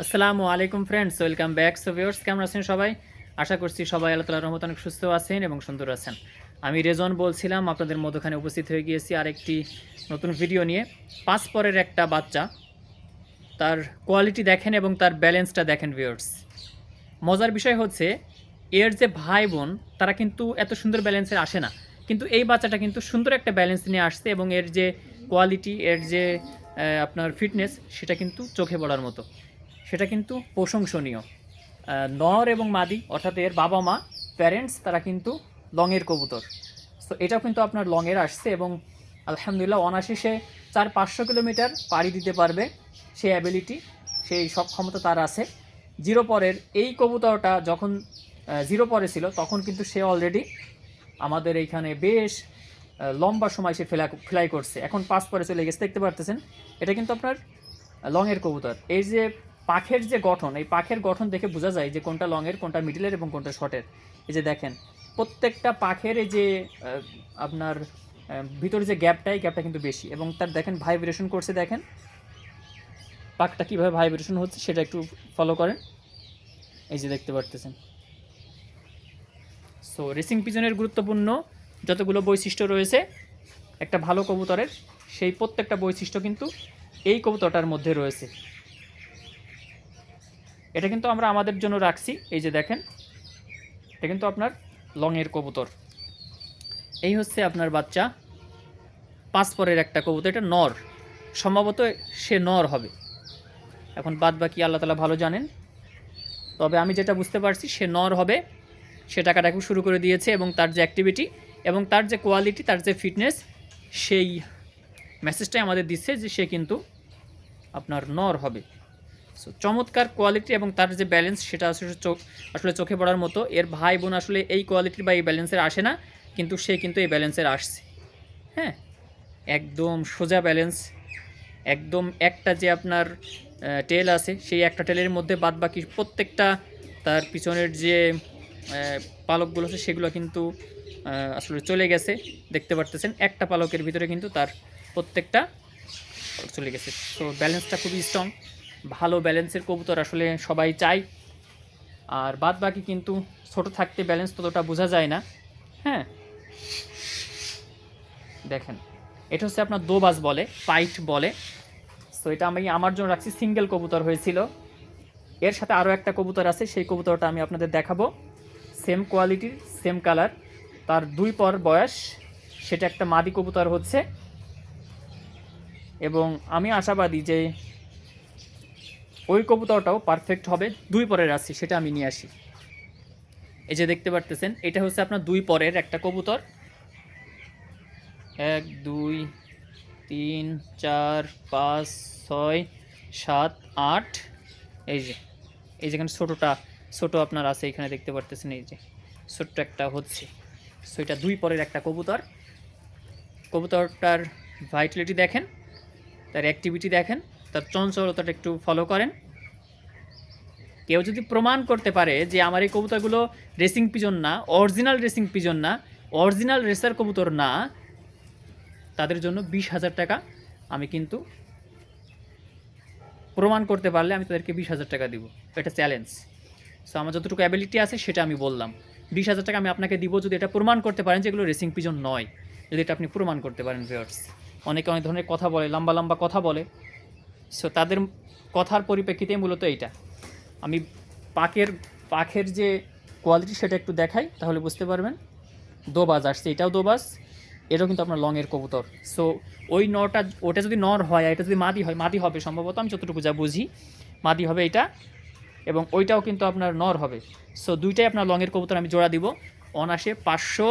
আসসালামু আলাইকুম friends welcome back so viewers কেমন আছেন সবাই? আশা করছি সবাই আল্লাহ তালার রহমত অনেক সুস্থ আছেন এবং সুন্দর আছেন। আমি রেজন বলছিলাম, আপনাদের মধ্যখানে উপস্থিত হয়ে গিয়েছি আরেকটি নতুন ভিডিও নিয়ে। পাঁচ পরের একটা বাচ্চা, তার কোয়ালিটি দেখেন এবং তার ব্যালেন্সটা দেখেন ভিউয়ার্স মজার বিষয় হচ্ছে, এর যে ভাই বোন তারা কিন্তু এত সুন্দর ব্যালেন্সের আসে না। কিন্তু এই বাচ্চাটা কিন্তু সুন্দর একটা ব্যালেন্স নিয়ে আসছে এবং এর যে কোয়ালিটি এর যে আপনার ফিটনেস সেটা কিন্তু চোখে পড়ার মতো। সেটা কিন্তু প্রশংসনীয়। নর এবং মাদি, অর্থাৎ এর বাবা মা প্যারেন্টস তারা কিন্তু লংয়ের কবুতর। সো এটাও কিন্তু আপনার লংয়ের আসছে এবং আলহামদুলিল্লাহ অনায়াসে সে চার পাঁচশো কিলোমিটার পাড়ি দিতে পারবে সেই অ্যাবিলিটি সেই সক্ষমতা তার আছে। জিরো পরের এই কবুতরটা যখন জিরো পরে ছিল, তখন কিন্তু সে অলরেডি আমাদের এইখানে বেশ লম্বা সময় সে ফেলা, ফ্লাই করছে। এখন পাস পরে চলে গেছে, দেখতে পারতেছেন? এটা কিন্তু আপনার লংয়ের কবুতর। এই যে পাখের যে গঠন, এই পাখের গঠন দেখে বোঝা যায় যে কোনটা লংয়ের কোনটা মিডিলের এবং কোনটা শর্টের এই যে দেখেন, প্রত্যেকটা পাখের এই যে আপনার ভিতরে যে গ্যাপটা এই গ্যাপটা কিন্তু বেশি এবং তার দেখেন ভাইব্রেশন করছে, দেখেন। পাখটা কীভাবে ভাইব্রেশন হচ্ছে সেটা একটু ফলো করেন। এই যে দেখতে পারতেছেন। সো রেসিং পিজনের গুরুত্বপূর্ণ যতগুলো বৈশিষ্ট্য রয়েছে, একটা ভালো কবুতরের, সেই প্রত্যেকটা বৈশিষ্ট্য কিন্তু এই কবুতরটার মধ্যে রয়েছে। এটা কিন্তু আমরা আমাদের জন্য রাখছি। এই যে দেখেন, এটা কিন্তু আপনার লংয়ের কবুতর। এই হচ্ছে আপনার বাচ্চা পাঁচ পরের একটা কবুতর, এটা নর। সম্ভবত সে নর হবে। এখন বাদ বাকি আল্লাহ তালা ভালো জানেন। তবে আমি যেটা বুঝতে পারছি, সে নর হবে, সে টাকাটা এখন শুরু করে দিয়েছে এবং তার যে অ্যাক্টিভিটি এবং তার যে কোয়ালিটি তার যে ফিটনেস সেই মেসেজটাই আমাদের দিচ্ছে যে সে কিন্তু আপনার নর হবে। সো চমৎকার কোয়ালিটি এবং তার যে ব্যালেন্স সেটা আসলে চোখ আসলে চোখে পড়ার মতো। এর ভাই বোন আসলে এই কোয়ালিটির বা এই ব্যালেন্সের আসে না, কিন্তু সে কিন্তু এই ব্যালেন্সের আসছে। হ্যাঁ? একদম সোজা ব্যালেন্স একদম একটা যে আপনার টেল আছে, সেই একটা টেলের মধ্যে বাদ বাকি প্রত্যেকটা তার পিছনের যে পালকগুলো আছে, সেগুলো কিন্তু আসলে চলে গেছে। দেখতে পারতেছেন, একটা পালকের ভিতরে কিন্তু তার প্রত্যেকটা চলে গেছে। তো ব্যালেন্সটা খুবই স্ট্রং ভালো ব্যালেন্সের কবুতর আসলে সবাই চায়। আর বাদ বাকি কিন্তু ছোট থাকতে ব্যালেন্স ততটা বোঝা যায় না। হ্যাঁ। দেখেন, এটা হচ্ছে আপনার দোবাজ বলে, পাইট বলে। সো এটা আমি আমার জন্য রাখছি, সিঙ্গেল কবুতর হয়েছিল। এর সাথে আরও একটা কবুতর আছে, সেই কবুতরটা আমি আপনাদের দেখাবো। সেম কোয়ালিটির সেম কালার তার দুই পর বয়স, সেটা একটা মাদি কবুতর হচ্ছে। এবং আমি আশাবাদী যে ওই কবুতরটাও পারফেক্ট হবে। দুই পরের আছে, সেটা আমি নিয়ে আসি। এই যে দেখতে পারতেছেন, এটা হচ্ছে আপনার দুই পরের একটা কবুতর। এক, দুই, তিন, চার, পাঁচ, ছয়, সাত, আট। এই যে, এই যেখানে ছোটোটা, ছোটো আপনার আছে, এখানে দেখতে পারতেছেন এই যে, ছোট্ট একটা হচ্ছে। সো এটা দুই পরের একটা কবুতর। কবুতরটার ভাইটালিটি দেখেন, তার অ্যাক্টিভিটি দেখেন। তার চঞ্চলতাটা একটু ফলো করেন। কেউ যদি প্রমাণ করতে পারে যে আমার এই কবুতরগুলো রেসিং পিজন না অরিজিনাল রেসিং পিজন না অরিজিনাল রেসার কবুতর না, তাদের জন্য বিশ হাজার টাকা আমি কিন্তু প্রমাণ করতে পারলে আমি তাদেরকে বিশ হাজার টাকা দিব। এটা চ্যালেঞ্জ সো আমার যতটুকু অ্যাবিলিটি আছে সেটা আমি বললাম। বিশ হাজার টাকা আমি আপনাকে দিব যদি এটা প্রমাণ করতে পারেন যে এগুলো রেসিং পিজন নয়। যদি এটা আপনি প্রমাণ করতে পারেন ভিউয়ার্স অনেকে অনেক ধরনের কথা বলে, লম্বা লম্বা কথা বলে। সো তাদের কথার পরিপ্রেক্ষিতে মূলত এইটা। আমি পাখের পাখের যে কোয়ালিটি সেটা একটু দেখাই, তাহলে বুঝতে পারবেন। দোবাজ আসছে, এটাও দোবাজ, এটাও কিন্তু আপনার লংয়ের কবুতর। সো ওই নটা, ওটা যদি নর হয় এটা যদি মাদি হয়, মাদি হবে সম্ভবত, আমি যতটুকু যা বুঝি, মাদি হবে এটা এবং ওইটাও কিন্তু আপনার নর হবে। সো দুইটাই আপনার লংয়ের কবুতর আমি জোড়া দিব। অনাসে পাঁচশো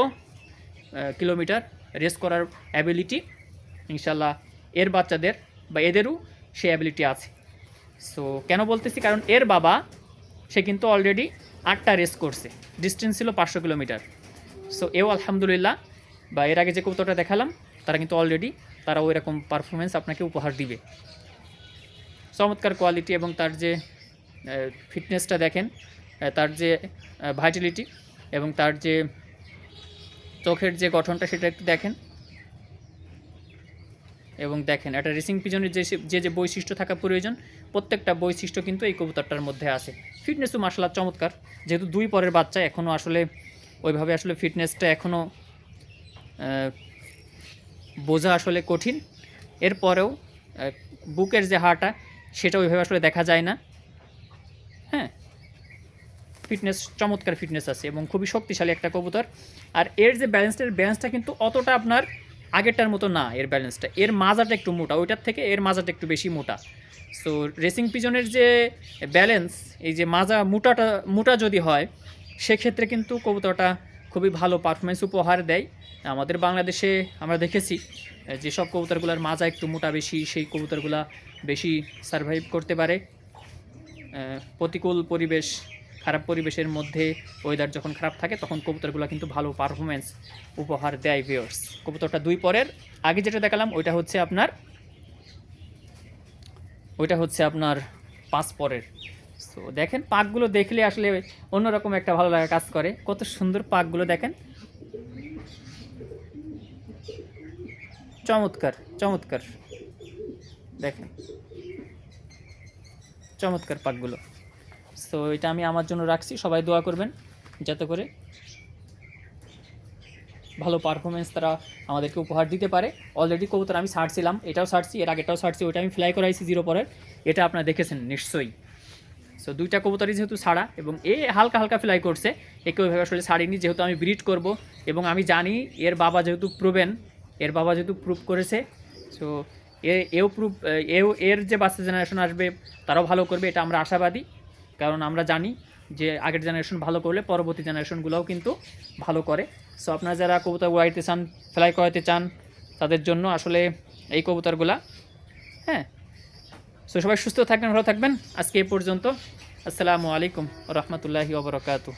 কিলোমিটার রেস করার অ্যাবিলিটি ইনশাল্লাহ এর বাচ্চাদের বা এদেরও সেই অ্যাবিলিটি আছে। সো কেন বলতেছি? কারণ এর বাবা, সে কিন্তু অলরেডি আটটা রেস করছে। ডিস্টেন্স ছিল পাঁচশো কিলোমিটার। সো এও আলহামদুলিল্লাহ, বা এর আগে যে কবুতরটা দেখালাম, তারা কিন্তু অলরেডি তারা ওই রকম পারফরমেন্স আপনাকে উপহার দিবে। চমৎকার কোয়ালিটি এবং তার যে ফিটনেসটা দেখেন তার যে ভাইটালিটি এবং তার যে, চোখের যে গঠনটা সেটা একটু দেখেন। এবং দেখেন একটা রেসিং পিজনের যে যে বৈশিষ্ট্য থাকা প্রয়োজন, প্রত্যেকটা বৈশিষ্ট্য কিন্তু এই কবুতরটার মধ্যে আছে। ফিটনেসও মাসাল্লাহ চমৎকার। যেহেতু দুই পরের বাচ্চা এখনও আসলে ওইভাবে আসলে ফিটনেসটা এখনও বোঝা আসলে কঠিন। এরপরেও বুকের যে হাড়টা, সেটা ওইভাবে আসলে দেখা যায় না। হ্যাঁ ফিটনেস চমৎকার ফিটনেস আছে এবং খুবই শক্তিশালী একটা কবুতর। আর এর যে ব্যালেন্সটা ব্যালেন্সটা কিন্তু অতটা আপনার আগেরটার মতো না এর ব্যালেন্সটা এর মাজাটা একটু মোটা, ওইটার থেকে এর মাজাটা একটু বেশি মোটা। সো রেসিং পিজনের যে ব্যালেন্স এই যে মাজা মোটাটা, মোটা যদি হয়, সেক্ষেত্রে কিন্তু কবুতরটা খুবই ভালো পারফরমেন্স উপহার দেয়। আমাদের বাংলাদেশে আমরা দেখেছি যেসব কবুতরগুলোর মাজা একটু মোটা বেশি, সেই কবুতরগুলা বেশি সার্ভাইভ করতে পারে। প্রতিকূল পরিবেশ খারাপ পরিবেশের মধ্যে ওয়েদার যখন খারাপ থাকে, তখন কবুতরগুলো কিন্তু ভালো পারফরমেন্স উপহার দেয় ভিওর্স কবুতরটা দুই পরের। আগে যেটা দেখালাম, ওইটা হচ্ছে আপনার, ওইটা হচ্ছে আপনার পাঁচ পরের। সো দেখেন, পাকগুলো দেখলে আসলে অন্যরকম একটা ভালো লাগা কাজ করে। কত সুন্দর পাকগুলো দেখেন। চমৎকার চমৎকার। দেখেন, চমৎকার পাকগুলো। তো এটা আমি আমার জন্য রাখছি। সবাই দোয়া করবেন যাতে করে ভালো পারফরমেন্স তারা আমাদেরকে উপহার দিতে পারে। অলরেডি কবুতর আমি ছাড়ছিলাম এটাও ছাড়ছি এর আগেটাও ছাড়ছি ওইটা আমি ফ্লাই করাইছি জিরো পরের। এটা আপনারা দেখেছেন নিশ্চয়ই। সো দুইটা কবুতরই যেহেতু ছাড়া এবং এ হালকা হালকা ফ্লাই করছে, একে ওইভাবে আসলে ছাড়িনি, যেহেতু আমি ব্রিড করব এবং আমি জানি এর বাবা যেহেতু প্রুভেন এর বাবা যেহেতু প্রুভ করেছে সো এ, এও প্রুভ এও, এর যে বাচ্চা জেনারেশন আসবে, তারাও ভালো করবে, এটা আমরা আশাবাদী। কারণ আমরা জানি যে আগের জেনারেশন ভালো করলে পরবর্তী জেনারেশনগুলোও কিন্তু ভালো করে। সো আপনারা যারা কবুতর উড়াইতে চান, ফ্লাই করাইতে চান, তাদের জন্য আসলে এই কবুতরগুলা হ্যাঁ। সো সবাই সুস্থ থাকবেন, ভালো থাকবেন। আজকে এই পর্যন্ত। আসসালামু আলাইকুম রহমতুল্লাহি ওবরাকাতু